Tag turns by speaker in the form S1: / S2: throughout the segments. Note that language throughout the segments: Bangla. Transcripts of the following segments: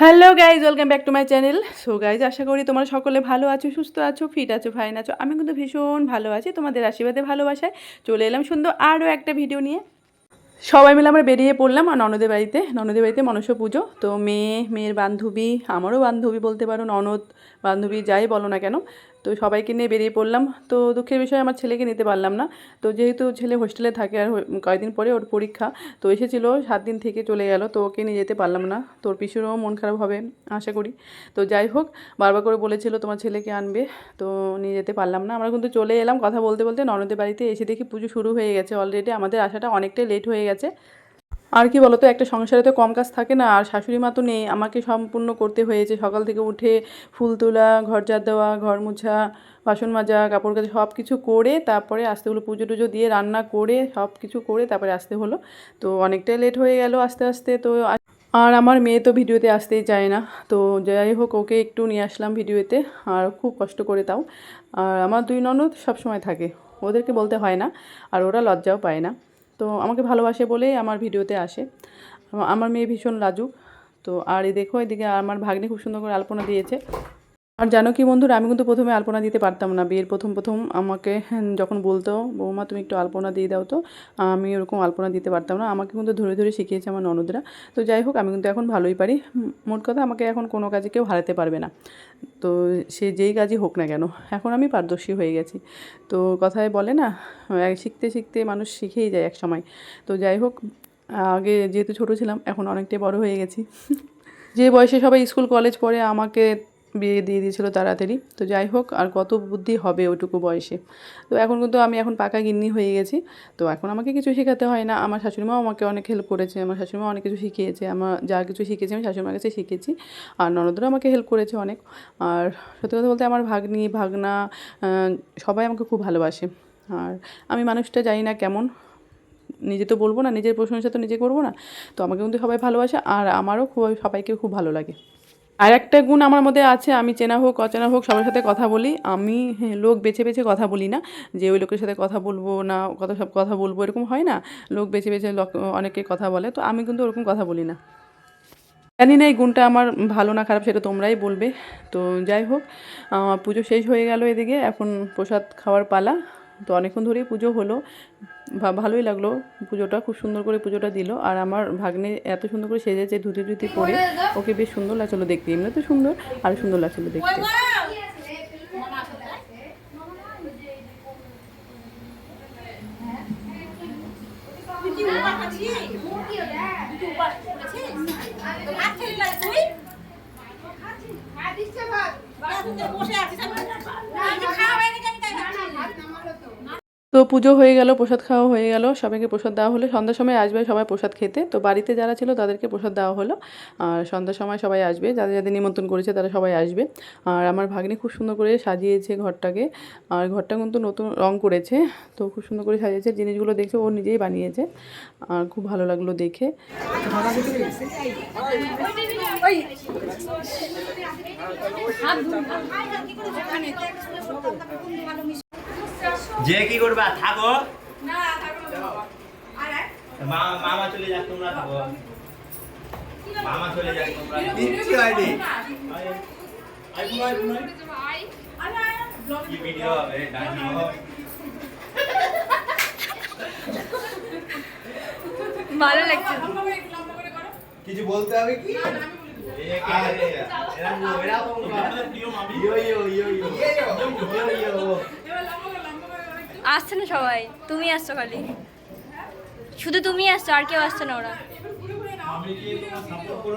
S1: Hello guys welcome back to my channel so guys আশা করি তোমরা সকলে ভালো আছো, সুস্থ আছো ফিট আছো ফাইন আছো। আমি কিন্তু ভীষণ ভালো আছি, তোমাদের আশীর্বাদে, ভালোবাসায় চলে এলাম সুন্দর আরও একটা ভিডিও নিয়ে। সবাই মিলে আমরা বেরিয়ে পড়লাম আর ননদের বাড়িতে ননদের বাড়িতে মনসা পুজো তো মেয়ে, মেয়ের বান্ধবী, আমারও বান্ধবী বলতে পারো, ননদ, বান্ধবী যাই বলো না কেন, তো সবাইকে নিয়ে বেরিয়ে পড়লাম। তো দুঃখের বিষয়ে, আমার ছেলেকে নিতে পারলাম না। তো যেহেতু ছেলে হোস্টেলে থাকে আর কয়েকদিন পরে ওর পরীক্ষা, তো এসেছিল, সাত দিন থেকে চলে গেল, তো ওকে নিয়ে যেতে পারলাম না। তোর পিসুরও মন খারাপ হবে, আশা করি। তো যাই হোক, বারবার করে বলেছিল তোমার ছেলেকে আনবে, তো নিয়ে যেতে পারলাম না। আমরা কিন্তু চলে এলাম কথা বলতে বলতে ননদের বাড়িতে, এসে দেখি পুজো শুরু হয়ে গেছে অলরেডি। আমাদের আসাটা অনেকটাই লেট হয়ে গেছে। আর কি বলতো, একটা সংসারে তো কম কাজ থাকে না, আর শাশুড়ি মা তো নেই। আমাকে সম্পূর্ণ করতে হয়েছে। সকাল থেকে উঠে ফুল তোলা, ঘর ঝাড় দেওয়া, ঘর মোছা, বাসন মাজা, কাপড় কাচা সব কিছু করে তারপরে আসতে হলো পুজো টুজো দিয়ে রান্না করে সব কিছু করে তারপরে আসতে হলো। তো অনেকটাই লেট হয়ে গেল আস্তে আস্তে। তো আর আমার মেয়ে তো ভিডিওতে আসতেই চায় না। তো যাই হোক, ওকে একটু নিয়ে আসলাম ভিডিওতে। আর খুব কষ্ট করে তাও। আর আমার দুই ননদ সবসময় থাকে। ওদেরকে বলতে হয় না। আর ওরা লজ্জাও পায় না। তো আমাকে ভালোবাসে বলেই আমার ভিডিওতে আসে। আমার মেয়ে ভীষণ লাজুক। তো আর এই দেখো, এদিকে আমার ভাগ্নি খুব সুন্দর করে আলপনা দিয়েছে। আর জানো কি বন্ধুরা আমি কিন্তু প্রথমে আলপনা দিতে পারতাম না বিয়ের প্রথম প্রথম আমাকে হ্যাঁ, যখন বলতো বৌমা তুমি একটু আলপনা দিয়ে দাও তো। আমি ওরকম আলপনা দিতে পারতাম না আমাকে কিন্তু ধরে ধরে শিখিয়েছে আমার ননদরা। তো যাই হোক আমি কিন্তু এখন ভালোই পারি। মোট কথা আমাকে এখন কোনো কাজে কেউ হারাতে পারবে না। তো সে যেই কাজই হোক না কেন এখন আমি পারদর্শী হয়ে গেছি। তো কথায় বলে না শিখতে শিখতে মানুষ শিখেই যায় এক সময় তো যাই হোক আগে যেহেতু ছোট ছিলাম এখন অনেকটাই বড় হয়ে গেছি। যে বয়সে সবাই স্কুল কলেজ পড়ে আমাকে বিয়ে দিয়ে দিয়েছিল তাড়াতাড়ি। তো যাই হোক, আর কত বুদ্ধি হবে ওইটুকু বয়সে। তো এখন কিন্তু আমি এখন পাকা গিন্নি হয়ে গেছি। তো এখন আমাকে কিছু শেখাতে হয় না। আমার শাশুড়িমাও আমাকে অনেক হেল্প করেছে। আমার শাশুড়িমা অনেক কিছু শিখিয়েছে। আমার যা কিছু শিখেছি আমি শাশুড়িমার কাছে শিখেছি। আর ননদরা আমাকে হেল্প করেছে অনেক। আর সত্যি কথা বলতে আমার ভাগ্নি, ভাগনা সবাই আমাকে খুব ভালোবাসে। আর আমি মানুষটা জানি না কেমন। নিজে তো বলব না, নিজের প্রশংসা তো নিজে করব না। তো আমাকে কিন্তু সবাই ভালোবাসে। আর আমারও খুব, সবাইকে খুব ভালো লাগে। আর একটা গুণ আমার মধ্যে আছে আমি চেনা হোক অচেনা হোক সবার সাথে কথা বলি। আমি হ্যাঁ, লোক বেছে বেছে কথা বলি না যে ওই লোকের সাথে কথা বলব না কত সব কথা বলব এরকম হয় না? লোক বেছে বেছে অনেকে কথা বলে তো আমি কিন্তু ওরকম কথা বলি না। জানি না এই গুণটা আমার ভালো না খারাপ সেটা তোমরাই বলবে। তো যাই হোক পুজো শেষ হয়ে গেল এদিকে এখন প্রসাদ খাওয়ার পালা। তো অনেকক্ষণ ধরেই পুজো হলো। ভালোই লাগল পুজোটা, খুব সুন্দর করে পুজোটা দিল। আর আমার ভাগ্নে এত সুন্দর করে সেজেছে ধুতি ধুতি পরে। ওকে বেশ সুন্দর লাগছিল দেখতে এমনি তো সুন্দর আর সুন্দর লাগছিল দেখতে। তো পুজো হয়ে গেল প্রসাদ খাওয়া হয়ে গেল সবাইকে প্রসাদ দেওয়া হলো সন্ধ্যার সময় আসবে সবাই প্রসাদ খেতে তো বাড়িতে যারা ছিল তাদেরকে প্রসাদ দেওয়া হলো আর সন্ধ্যার সময় সবাই আসবে যাদের যাদের নিমন্ত্রণ করেছে তারা সবাই আসবে আর আমার ভাগ্নি খুব সুন্দর করে সাজিয়েছে ঘরটাকে আর ঘরটা কিন্তু নতুন রং করেছে তো খুব সুন্দর করে সাজিয়েছে জিনিসগুলো দেখছে ও নিজেই বানিয়েছে আর খুব ভালো লাগল দেখে
S2: যে কি করবা থাকো। মামা চলে যাক তোমরা থাকো। মামা চলে যাক তোমরা কিচ্ছু হয়নি কি ভিডিও হবে? ডাকি
S3: ভালো লাগছে।
S4: কিছু বলতে হবে কি?
S3: আসছে না সবাই? তুমি আসছো খালি। শুধু তুমি আসছো আর কেউ আসছে না ওরা।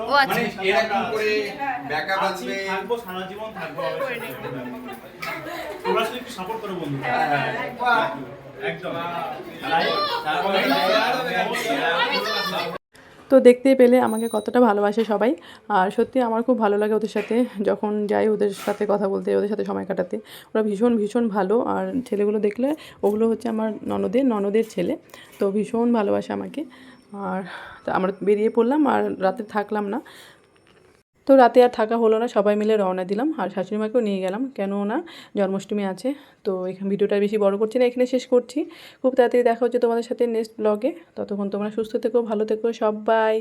S3: ও আচ্ছা।
S4: মানে এরকম করে ব্যাকআপ আসবে।
S2: থাকব সারা জীবন থাকব তোমরা শুধু একটু সাপোর্ট করো বন্ধু একদম।
S1: তো দেখতেই পেলে আমাকে কতটা ভালোবাসে সবাই। আর সত্যি আমার খুব ভালো লাগে ওদের সাথে যখন যাই ওদের সাথে কথা বলতে, ওদের সাথে সময় কাটাতে। ওরা ভীষণ ভীষণ ভালো। আর ছেলেগুলো দেখলে ওগুলো হচ্ছে আমার ননদের ননদের ছেলে। তো ভীষণ ভালোবাসে আমাকে। আর আমরা বেরিয়ে পড়লাম আর রাতে থাকলাম না। তো রাতে আর থাকা হলো না, সবাই মিলে রওনা দিলাম আর শাশুড়ি মাকেও নিয়ে গেলাম। কেন না? জন্মাষ্টমী আছে, তো এখানে ভিডিওটা বেশি বড় করছি না, এখানে শেষ করছি। খুব তাড়াতাড়ি দেখা হচ্ছে তোমাদের সাথে নেক্সট ব্লগে ততক্ষণ তোমরা সুস্থ থেকো, ভালো থেকো সবাই।